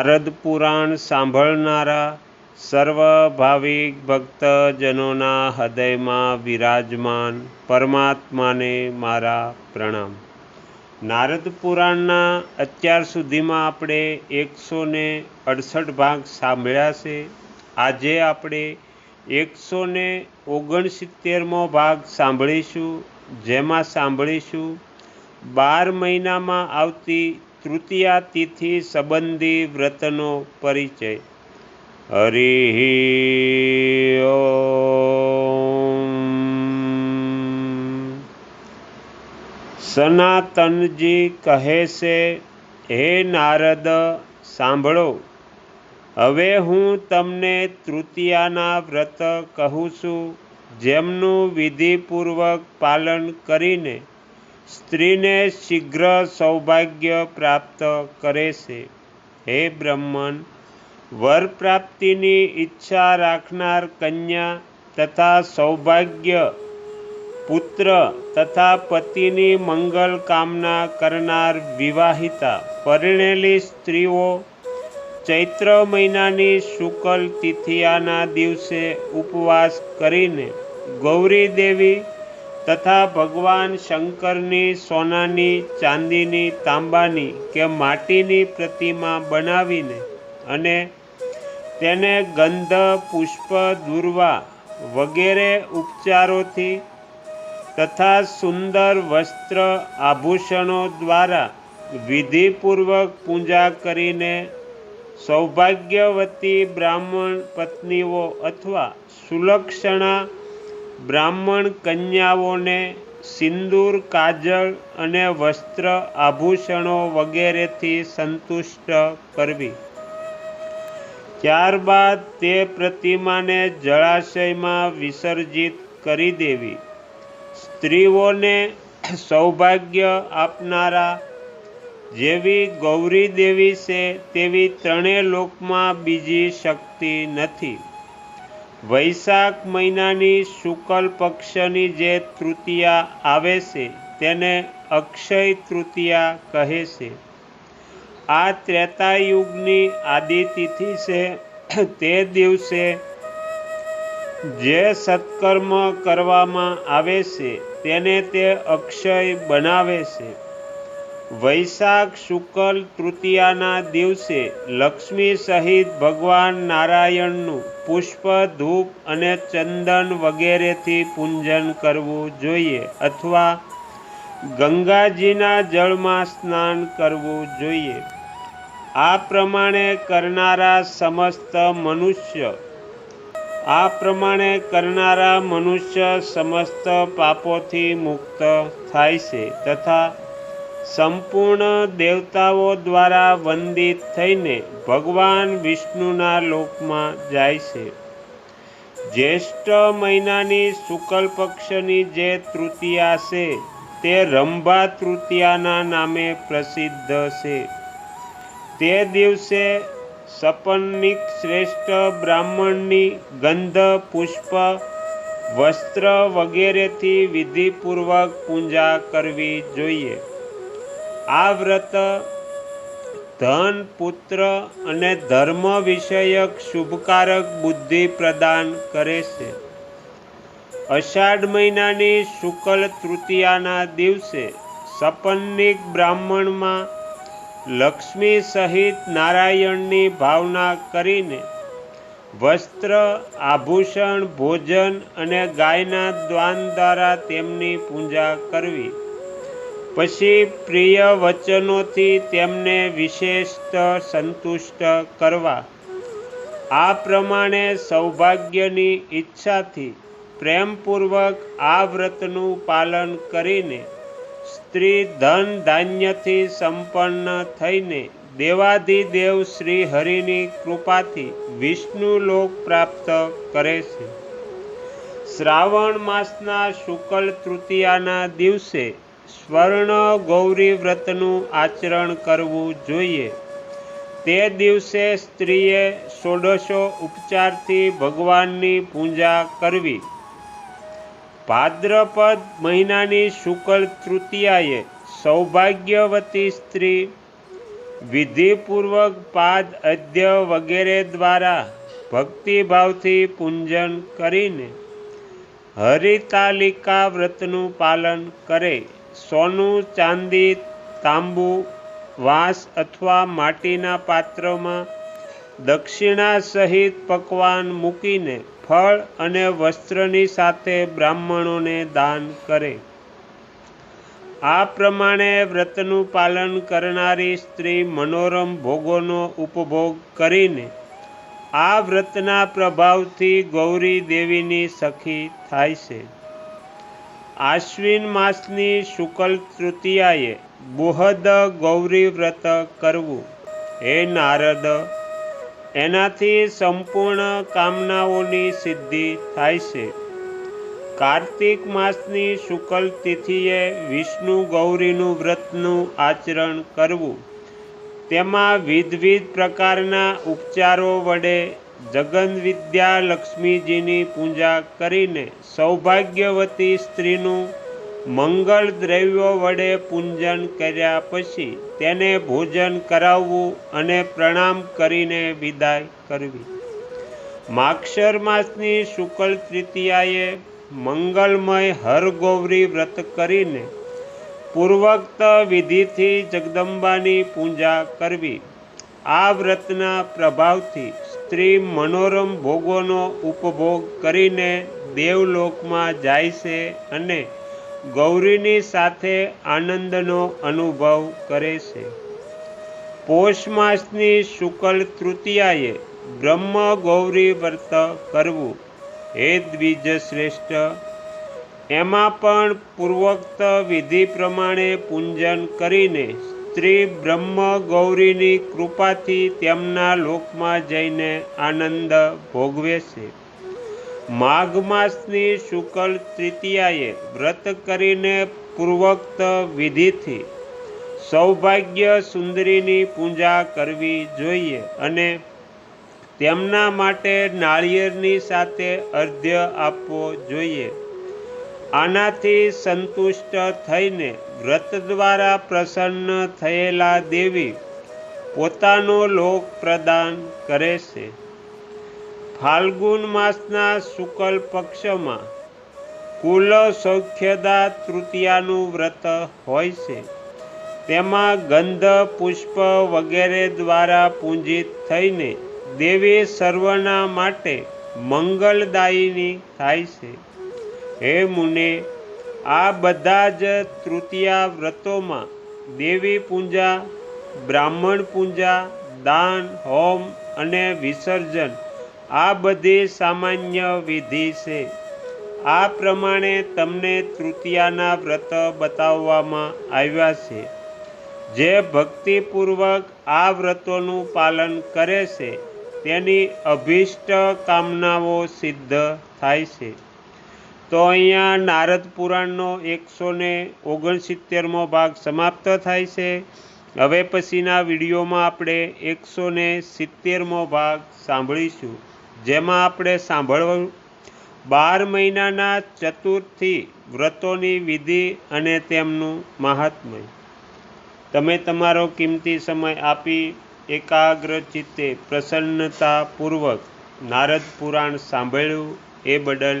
વર્તમાન સાંભળનારા સર્વ ભાવિક ભક્તજનોના હૃદયમાં વિરાજમાન પરમાત્માને મારા પ્રણામ. નારદ પુરાણના અત્યાર સુધીમાં આપણે એકસો ને અડસઠ ભાગ સાંભળ્યા છે. આજે આપણે એકસો ને ઓગણસિત્તેરમો ભાગ સાંભળીશું, જેમાં સાંભળીશું, બાર મહિનામાં આવતી તૃતીયા તિથિ સંબંધી વ્રતનો પરિચય. હરિ સનાતનજી કહે છે, હે નારદ, સાંભળો. હવે હું તમને તૃતીયાના વ્રત કહું છું, જેમનું વિધિપૂર્વક પાલન કરીને સ્ત્રીને શીઘ્ર સૌભાગ્ય પ્રાપ્ત કરે છે. હે બ્રહ્મન, વર પ્રાપ્તિની ઈચ્છા રાખનાર કન્યા તથા સૌભાગ્ય પુત્ર તથા પતિની મંગલ કામના કરનાર વિવાહિતા પરિણેલી સ્ત્રીઓ ચૈત્ર મહિનાની શુકલ તિથિયાના દિવસે ઉપવાસ કરીને ગૌરી દેવી તથા ભગવાન શંકરની, સોનાની, ચાંદીની, તાંબાની કે માટીની પ્રતિમા બનાવીને અને તેને ગંધ, પુષ્પ, દુર્વા વગેરે ઉપચારોથી તથા સુંદર વસ્ત્ર આભૂષણો દ્વારા વિધિપૂર્વક પૂજા કરીને સૌભાગ્યવતી બ્રાહ્મણ પત્નીઓ અથવા સુલક્ષણા બ્રાહ્મણ કન્યાઓને સિંદૂર, કાજળ અને વસ્ત્ર આભૂષણો વગેરેથી સંતુષ્ટ કરવી. ત્યારબાદ તે પ્રતિમાને જળાશયમાં વિસર્જિત કરી દેવી. સ્ત્રીઓને સૌભાગ્ય આપનારા જેવી ગૌરી દેવી છે તેવી ત્રણેય લોકમાં બીજી શક્તિ નથી. વૈશાખ મહિનાની શુકલ પક્ષની જે તૃતીયા આવે છે, તેને અક્ષય તૃતીયા કહે છે. આ ત્રેતાયુગની આદિતિથિ છે. તે દિવસે જે સત્કર્મ કરવામાં આવે છે, તેને તે અક્ષય બનાવે છે. વૈશાખ શુકલ તૃતીયાના દિવસે લક્ષ્મી સહિત ભગવાન નારાયણનું પુષ્પ, ધૂપ અને ચંદન વગેરેથી પૂંજન કરવું જોઈએ અથવા ગંગાજીના જળમાં સ્નાન કરવું જોઈએ. આ પ્રમાણે કરનારા સમસ્ત મનુષ્ય, આ પ્રમાણે કરનારા મનુષ્ય સમસ્ત પાપોથી મુક્ત થાય છે તથા સંપૂર્ણ દેવતાઓ દ્વારા વંદિત થઈને ભગવાન વિષ્ણુના લોકમાં જાય છે. જ્યેષ્ઠ મહિનાની શુકલ પક્ષની જે તૃતીયા છે, તે રંભા તૃતીયાના નામે પ્રસિદ્ધ છે. તે દિવસે સપનિક શ્રેષ્ઠ બ્રાહ્મણની ગંધ, પુષ્પ, વસ્ત્ર વગેરેથી વિધિપૂર્વક પૂજા કરવી જોઈએ. આ વ્રત ધન, પુત્ર અને ધર્મ વિષયક શુભકારક બુદ્ધિ પ્રદાન કરે છે. અષાઢ મહિનાની શુકલ તૃતીયાના દિવસે સપન્નિક બ્રાહ્મણમાં લક્ષ્મી સહિત નારાયણની ભાવના કરીને વસ્ત્ર, આભૂષણ, ભોજન અને ગાયના દ્વાન દ્વારા તેમની પૂજા કરવી. પછી પ્રિય વચનોથી તેમને વિશેષ સંતુષ્ટ કરવા. આ પ્રમાણે સૌભાગ્યની ઈચ્છાથી પ્રેમપૂર્વક આ વ્રતનું પાલન કરીને સ્ત્રી ધન ધાન્યથી સંપન્ન થઈને દેવાધિદેવ શ્રી હરિની કૃપાથી વિષ્ણુ લોક પ્રાપ્ત કરે છે. શ્રાવણ માસના શુક્લ તૃતીયાના દિવસે સ્વર્ણ ગૌરી વ્રતનું આચરણ કરવું જોઈએ. તે દિવસે સ્ત્રીએ ષોડશો ઉપચારથી ભગવાનની પૂજા કરવી. ભાદ્રપદ મહિનાની શુક્લ તૃતીયાએ સૌભાગ્યવતી સ્ત્રી વિધિપૂર્વક પાદ અધ્ય વગેરે દ્વારા ભક્તિભાવથી પૂંજન કરીને હરિતાલિકા વ્રતનું પાલન કરે. સોનું, ચાંદી, તાંબુ, વાંસ અથવા માટીના પાત્રમાં દક્ષિણા સહિત પકવાન મૂકીને ફળ અને વસ્ત્રની સાથે બ્રાહ્મણોને દાન કરે. આ પ્રમાણે વ્રતનું પાલન કરનારી સ્ત્રી મનોરમ ભોગોનો ઉપભોગ કરીને આ વ્રતના પ્રભાવથી ગૌરી દેવીની સખી થાય છે. આશ્વિન માસની શુકલ તૃતીયાએ બુહદ ગૌરી વ્રત કરવું. હે નારદ, એનાથી સંપૂર્ણ કામનાઓની સિદ્ધિ થાય છે. કાર્તિક માસની શુકલ તિથિએ વિષ્ણુ ગૌરીનું વ્રતનું આચરણ કરવું. તેમાં વિધવિધ પ્રકારના ઉપચારો વડે જગન વિદ્યા લક્ષ્મીજીની પૂજા કરીને સૌભાગ્યવતી સ્ત્રીનું મંગળ દ્રવ્યો વડે પૂંજન કર્યા પછી તેને ભોજન કરાવવું અને પ્રણામ કરીને વિદાય કરવી. માક્ષર માસની શુક્લ તૃતીયાએ મંગલમય હરગૌરી વ્રત કરીને પૂર્વોક્ત વિધિથી જગદંબાની પૂજા કરવી. આ વ્રતના પ્રભાવથી સ્ત્રી મનોરમ ભોગોનો ઉપભોગ કરીને દેવલોકમાં જાય છે અને ગૌરીની સાથે આનંદનો અનુભવ કરે છે. પોષ માસની શુકલ તૃતીયાએ બ્રહ્મ ગૌરી વ્રત કરવું હે દ્વિજ શ્રેષ્ઠ. એમાં પણ પૂર્વોક્ત વિધિ પ્રમાણે પૂંજન કરીને સ્ત્રી બ્રહ્મ ગૌરીની કૃપાથી તેમના લોકમાં જઈને આનંદ ભોગવે છે. માઘ માસની શુકલ તૃતીયાએ વ્રત કરીને પૂર્વોક્ત વિધિથી સૌભાગ્ય સુંદરીની પૂજા કરવી જોઈએ અને તેમના માટે નાળિયેરની સાથે અર્ધ્ય આપવો જોઈએ. આનાથી સંતુષ્ટ થઈને વ્રત દ્વારા પ્રસન્ન થયેલા દેવી પોતાનો લોક પ્રદાન કરે છે. ફાલ્ગુન માસના શુકલ પક્ષમાં કુલ સૌખ્યદા તૃતીયાનું વ્રત હોય છે. તેમાં ગંધ, પુષ્પ વગેરે દ્વારા પૂંજિત થઈને દેવી સર્વના માટે મંગલદાયીની થાય છે. હે મુને, આ બધા જ તૃતીયા વ્રતોમાં દેવી પૂજા, બ્રાહ્મણ પૂજા, દાન, હોમ અને વિસર્જન આ બધી સામાન્ય વિધિ છે. આ પ્રમાણે તમને તૃતીયાના વ્રત બતાવવામાં આવ્યા છે. જે ભક્તિપૂર્વક આ વ્રતોનું પાલન કરે છે, તેની અભિષ્ટ કામનાઓ સિદ્ધ થાય છે. તો અહીંયા નારદ પુરાણનો એકસો ને ઓગણસિત્તેરમો ભાગ સમાપ્ત થાય છે. હવે પછીના વિડીયોમાં આપણે એકસો ને સિત્તેરમો ભાગ સાંભળીશું. જેમાં આપણે સાંભળવું, બાર મહિનાના ચતુર્થી વ્રતોની વિધિ અને તેમનું મહાત્મય. તમે તમારો કિંમતી સમય આપી એકાગ્ર ચિત્તે પ્રસન્નતાપૂર્વક નારદ પુરાણ સાંભળ્યું એ બદલ